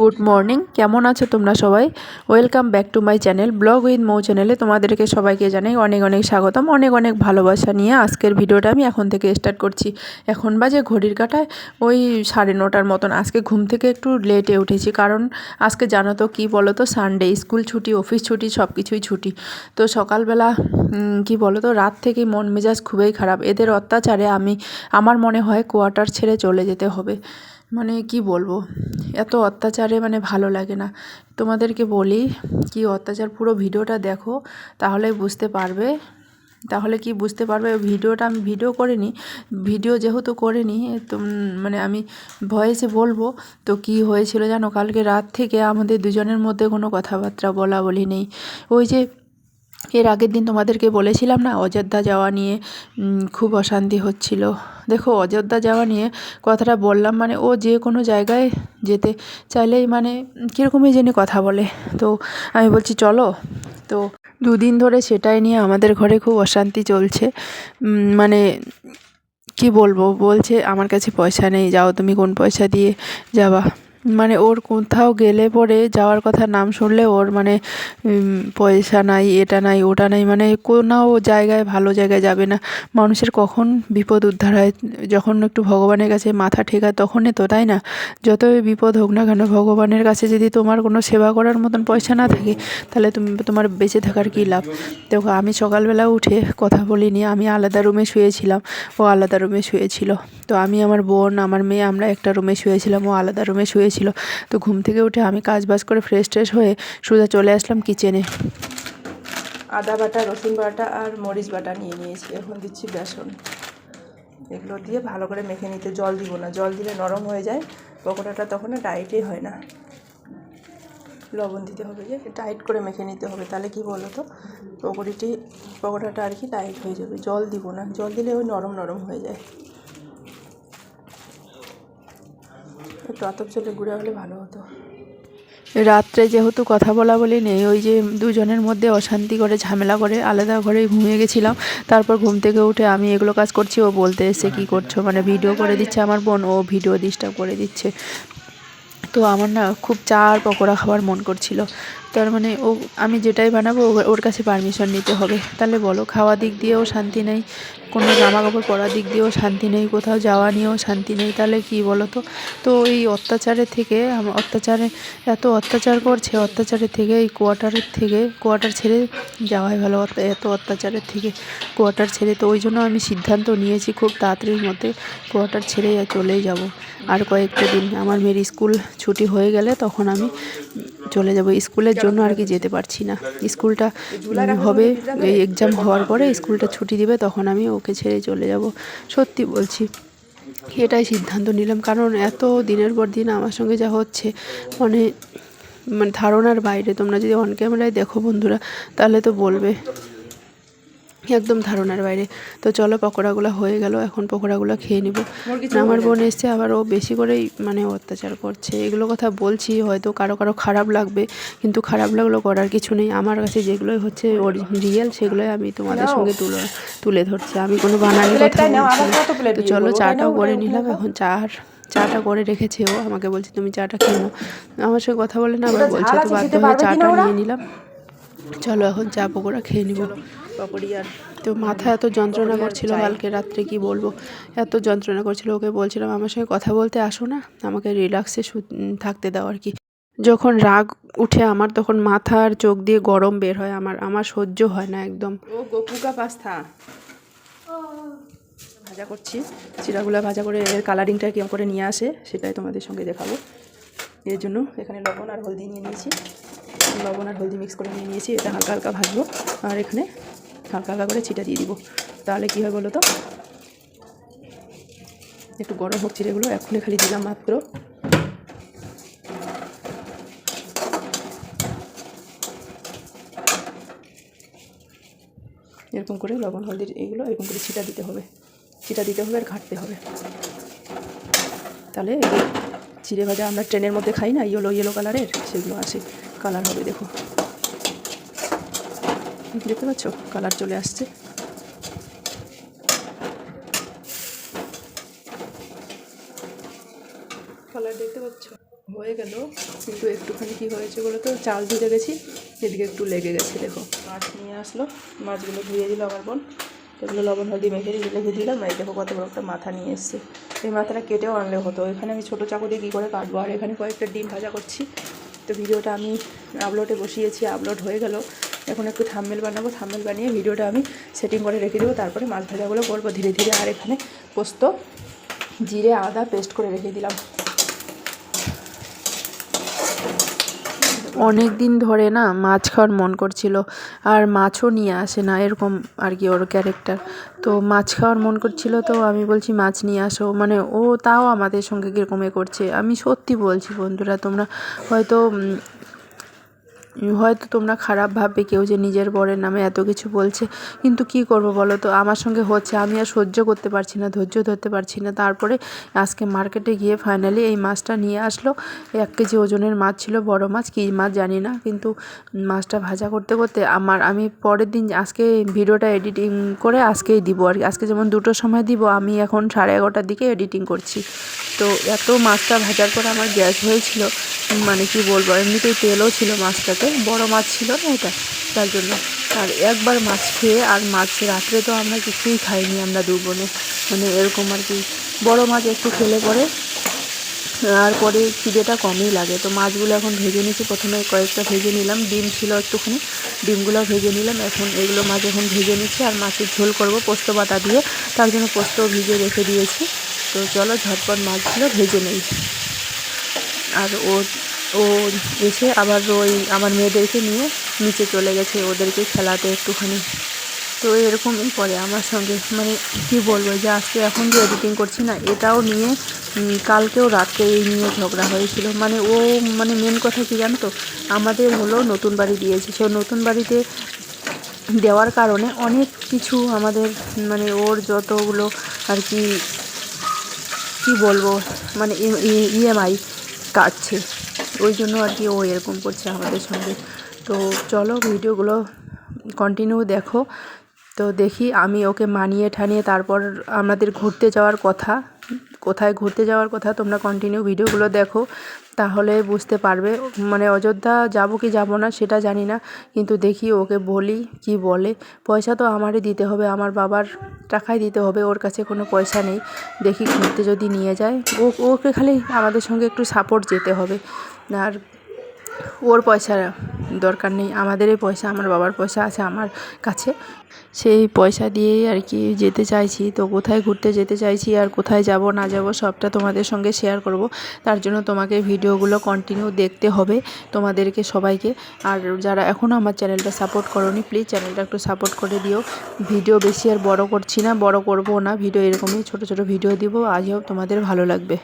Good morning কেমন আছো তোমরা সবাই? Welcome back to my channel blog with Mou চ্যানেলে তোমাদেরকে সবাইকে জানাই অনেক অনেক স্বাগতম, অনেক অনেক ভালোবাসা নিয়ে আজকের ভিডিওটা আমি এখন থেকে স্টার্ট করছি। এখন বাজে ঘড়ির কাটায় ওই সাড়ে নটার মতন। আজকে ঘুম থেকে একটু লেটে উঠেছি, কারণ আজকে জানো তো কী বলো তো সানডে স্কুল ছুটি অফিস ছুটি সব কিছুই ছুটি। তো সকালবেলা কি বলো তো রাত থেকে মন মেজাজ খুবই খারাপ। এদের অত্যাচারে আমি, আমার মনে হয় কোয়ার্টার ছেড়ে চলে যেতে হবে। মানে কি বলব? এত অত্যাচারে মানে ভালো লাগে না। তোমাদেরকে বলি, কি অত্যাচার পুরো ভিডিওটা দেখো, তাহলে বুঝতে পারবে। তাহলে কি বুঝতে পারবে ভিডিওটা আমি ভিডিও করিনি, ভিডিও যেহেতু করিনি, তো মানে আমি ভয়েসে বলব, তো কি হয়েছিল জানো? কালকে রাত থেকে আমাদের দুজনের মধ্যে কোনো কথাবার্তা বলা বলি নেই। ওই যে এর আগের দিন তোমাদেরকে বলেছিলাম না, অযোধ্যা যাওয়া নিয়ে খুব অশান্তি হচ্ছিল। দেখো, অযোধ্যা যাওয়া নিয়ে কথাটা বললাম মানে ও যে কোনো জায়গায় যেতে চাইলেই মানে কীরকমই জেনে কথা বলে। তো আমি বলছি, চলো। তো দুদিন ধরে সেটাই নিয়ে আমাদের ঘরে খুব অশান্তি চলছে। মানে কি বলব? বলছে, আমার কাছে পয়সা নেই, যাও তুমি কোন পয়সা দিয়ে যাবা? মানে ওর কোথাও গেলে পরে যাওয়ার কথা নাম শুনলে ওর মানে পয়সা নাই, এটা নাই, ওটা নাই মানে কোনো জায়গায়, ভালো জায়গায় যাবে না। মানুষের কখন বিপদ উদ্ধার হয়? যখন একটু ভগবানের কাছে মাথা ঠেকায় তখনই তো, তাই না? যতই বিপদ হোক না কেন, ভগবানের কাছে যদি তোমার কোনো সেবা করার মতন পয়সা না থাকে, তাহলে তুমি, তোমার বেঁচে থাকার কী লাভ? দেখো, আমি সকালবেলা উঠে কথা বলিনি, আমি আলাদা রুমে শুয়েছিলাম, ও আলাদা রুমে শুয়েছিল। তো আমি, আমার বোন, আমার মেয়ে, আমরা একটা রুমে শুয়েছিলাম, ও আলাদা রুমে শুয়েছিল তো ঘুম থেকে উঠে আমি কাজ বাজ করে ফ্রেশ ট্রেশ হয়ে সোজা চলে আসলাম কিচেনে আদা বাটা, রসুন বাটা আর মরিচ বাটা নিয়ে নিয়েছি। এখন দিচ্ছি বেসন। এগুলো দিয়ে ভালো করে মেখে নিতে। জল দিব না। জল দিলে নরম হয়ে যায়। পকোড়াটা তখন টাইটই হয় না। লবণ দিতে হবে যে টাইট করে মেখে নিতে হবে। তাহলে কি বলো তো পকোড়িটি, পকোড়াটা আর কি টাইট হয়ে যাবে। জল দিব না। জল দিলে ওই নরম নরম হয়ে যায়। একটু আতপ চলে গুঁড়া হলে ভালো হতো। রাত্রে যেহেতু কথা বলা বলি নেই, ওই যে দুজনের মধ্যে অশান্তি করে, ঝামেলা করে, আলাদা ঘরে ঘুমিয়ে গেছিলাম। তারপর ঘুম থেকে উঠে আমি এগুলো কাজ করছি, ও বলতে এসে কি করছ? মানে ভিডিও করে দিচ্ছে আমার বোন, ও ভিডিও ডিস্টার্ব করে দিচ্ছে। তো আমার না খুব চার পকোড়া খাওয়ার মন করছিল। তার মানে ও, আমি যেটাই বানাবো ওর কাছে পারমিশন নিতে হবে। তাহলে বলো, খাওয়া দিক দিয়েও শান্তি নেই, কোনো জামা কাপড় পরার দিক দিয়েও শান্তি নেই, কোথাও যাওয়া নিয়েও শান্তি নেই, তাহলে কি বলো তো? তো এই অত্যাচারের থেকে অত্যাচারে, এত অত্যাচার করছে, অত্যাচারের থেকে, এই কোয়ার্টারের থেকে কোয়ার্টার ছেড়ে যাওয়াই ভালো এত অত্যাচারের থেকে কোয়ার্টার ছেড়ে, তো ওই জন্য আমি সিদ্ধান্ত নিয়েছি খুব তাড়াতাড়ির মধ্যে কোয়ার্টার ছেড়ে চলেই যাব। আর কয়েকটা দিন, আমার মেয়ের স্কুল ছুটি হয়ে গেলে তখন আমি চলে যাব। স্কুলের জন্য আর কি যেতে পারছি না। স্কুলটা হবে, এই এক্সাম হওয়ার পরে স্কুলটা ছুটি দিবে, তখন আমি ওকে ছেড়ে চলে যাব। সত্যি বলছি, এটাই সিদ্ধান্ত নিলাম। কারণ এত দিনের পর দিন আমার সঙ্গে যা হচ্ছে মানে মানে ধারণার বাইরে। তোমরা যদি অন ক্যামেরায় দেখো বন্ধুরা, তাহলে তো বলবে। একদম ধারণার বাইরে। তো চলো পকোড়াগুলো হয়ে গেল এখন পকোড়াগুলো খেয়ে নিব। আমার বোন এসছে আবার ও বেশি করেই মানে অত্যাচার করছে। এগুলো কথা বলছি হয়তো কারও কারও খারাপ লাগবে কিন্তু খারাপ লাগল করার কিছু নেই। আমার কাছে যেগুলোই হচ্ছে রিয়েল সেগুলোই আমি তোমাদের সঙ্গে তুলে তুলে ধরছি। আমি কোনো বানানি কথা বলছি না। তো চলো চাটাও করে নিলাম। এখন চা আর চাটা করে রেখেছে ও। আমাকে বলছে তুমি চাটা খেয়ে নাও। আমার সঙ্গে কথা বলে না আবার বলছে তো বাধ্য হয়ে চাটা নিয়ে নিলাম। চলো এখন চা পকোড়া খেয়ে নিব। পকোড়ি আর তো মাথা এত যন্ত্রণা করছিল কালকে রাত্রে কি বলব? এত যন্ত্রণা করছিল ওকে বলছিলাম আমার সঙ্গে কথা বলতে আসো না আমাকে রিল্যাক্সে থাকতে দাও আর কি। যখন রাগ উঠে আমার তখন মাথা আর চোখ দিয়ে গরম বের হয় আমার আমার সহ্য হয় না একদম। ও গোপুকা পাস্তা। ভাজা করছি। চিরাগুলো ভাজা করে এর কালারিংটা কেমন করে নিয়ে আসে সেটাই তোমাদের সঙ্গে দেখাবো। এর জন্য এখানে লবণ আর হলদি নিয়ে নিয়েছি। লবণ আর হলদি মিক্স করে নিয়ে নিয়েছি এটা হালকা হালকা ভাজবো। আর এখানে হালকা হালকা করে ছিটা দিয়ে দিব। তাহলে কী হয় বলো তো? একটু গরম হোক চিড়েগুলো এখনই খালি দিলাম মাত্র। এরকম করে লবণ, হলদির এইগুলো এরকম করে ছিটা দিতে হবে। ছিটা দিতে হবে আর ঘাটতে হবে। তাহলে চিড়ে ভাজা আমরা ট্রেনের মধ্যে খাই না ইয়েলো ইয়েলো কালারের সেগুলো আসে কালার হবে, দেখো। দেখতে পাচ্ছ? কালার চলে আসছে। কালার দেখতে পাচ্ছ? হয়ে গেল। কিন্তু একটুখানি কি হয়েছে বলো তো? চাল দিতে গেছি, এদিকে একটু লেগে গেছে, দেখো। মাছ নিয়ে আসলো। মাছগুলো ধুয়ে দিল আমার বোন। এগুলো লবণ, হলদি মেখে রেখে দিলাম। এই দেখো কত বড় একটা মাথা নিয়ে এসছে। এই মাথাটা কেটেও আনলে হতো। এখানে আমি ছোটো চাকু দিয়ে কী করে কাটবো? আর এখানে কয়েকটা ডিম ভাজা করছি। তো ভিডিওটা আমি আপলোডে বসিয়েছি। আপলোড হয়ে গেল। এখন একটু থাম্মেল বানাবো থাম্মেল বানিয়ে ভিডিওটা আমি সেটিং করে রেখে দেবো। তারপরে মাছ ভাজাগুলো করব ধীরে ধীরে। আর এখানে পোস্ত, জিরে, আদা পেস্ট করে রেখে দিলাম। অনেক দিন ধরে না মাছ খাওয়ার মন করছিল, আর মাছও নিয়ে আসে না, এরকম আর কি ওর ক্যারেক্টার তো মাছ খাওয়ার মন করছিল তো আমি বলছি, মাছ নিয়ে আসো। মানে ও তাও আমাদের সঙ্গে কীরকম এ করছে। আমি সত্যি বলছি, বন্ধুরা, তোমরা হয়তো হয়তো তোমরা খারাপ ভাববে কেউ যে নিজের বরের নামে এত কিছু বলছে, কিন্তু কি করব বলো তো? আমার সঙ্গে হচ্ছে, আমি আর সহ্য করতে পারছি না, ধৈর্য ধরতে পারছি না। তারপরে আজকে মার্কেটে গিয়ে ফাইনালি এই মাছটা নিয়ে আসলো। এক কেজি ওজনের মাছ ছিল, বড় মাছ, কী মাছ জানি না, কিন্তু মাছটা ভাজা করতে করতে আমার, আমি পরের দিন আজকে ভিডিওটা এডিটিং করে আজকেই দিব আর আজকে যেমন দুটোর সময় দিব, আমি এখন সাড়ে এগারোটার দিকে এডিটিং করছি। তো এত মাছটা ভাজার পর আমার গ্যাস হয়েছিল মানে কি বলব, এমনিতেই তেলও ছিল মাছটাতে। বড় মাছ ছিল না এটা? তার জন্য। আর একবার মাছ খেয়ে, আর মাছ রাত্রে তো আমরা কিছুই খাইনি আমরা দু বোনে। মানে এরকম আর কি। বড় মাছ একটু খেলে পরে, আর পরে খিদেটা কমই লাগে। তো মাছগুলো এখন ভেজে নিয়েছি। প্রথমে কয়েকটা ভেজে নিলাম। ডিম ছিল একটুখানি। ডিমগুলো ভেজে নিলাম। এখন এগুলো মাছ এখন ভেজে নিচ্ছি, আর মাছের ঝোল করব পোস্ত বাটা দিয়ে। তার জন্য পোস্ত ভিজে রেখে দিয়েছি। তো চলো ঝটপট মাছগুলো ভেজে নেই। আর ও ও এসে আবার ওই আমার মেয়েদেরকে নিয়ে নিচে চলে গেছে, ওদেরকে খেলাতে একটুখানি। তো এরকমই করে আমার সঙ্গে। মানে কি বলব যে আজকে এখন যে এডিটিং করছি না, এটাও নিয়ে কালকেও রাত্রে এই নিয়ে ঝগড়া হয়েছিল। মানে ও মানে মেন কথা কি জানো তো, আমাদের হলো নতুন বাড়ি দিয়েছে। সে নতুন বাড়িতে দেওয়ার কারণে অনেক কিছু আমাদের মানে ওর যতগুলো আর কি কি বলব মানে ইএমআই কাটছে। ওই জন্য আর কি ও এরকম করছে আমাদের সঙ্গে। তো চলো ভিডিওগুলো কন্টিনিউ দেখো। তো দেখি আমি ওকে মানিয়ে ঠানিয়ে তারপর আমাদের ঘুরতে যাওয়ার কথা। কোথায় ঘুরতে যাওয়ার কথা তোমরা কন্টিনিউ ভিডিওগুলো দেখো, তাহলে বুঝতে পারবে। মানে অযোধ্যা যাব কি যাব না সেটা জানি না, কিন্তু দেখি ওকে বলি কি বলে। পয়সা তো আমারই দিতে হবে, আমার বাবার টাকাই দিতে হবে, ওর কাছে কোনো পয়সা নেই। দেখি ঘুরতে যদি নিয়ে যায়, ও, ওকে খালি আমাদের সঙ্গে একটু সাপোর্ট যেতে হবে। আর ওর পয়সা দরকার নেই, আমাদেরই পয়সা, আমার বাবার পয়সা আছে আমার কাছে। সেই পয়সা দিয়েই আর কি যেতে চাইছি, তো কোথায় ঘুরতে যেতে চাইছি আর কোথায় যাব, না যাব, সবটা তোমাদের সঙ্গে শেয়ার করব। তার জন্য তোমাকে ভিডিওগুলো কন্টিনিউ দেখতে হবে তোমাদেরকে, সবাইকে। আর যারা এখনও আমার চ্যানেলটা সাপোর্ট করোনি প্লিজ চ্যানেলটা একটু সাপোর্ট করে দিও। ভিডিও বেশি আর বড় করছি না, বড় করব না, ভিডিও এরকমই ছোট ছোট ভিডিও দিব আজও তোমাদের ভালো লাগবে।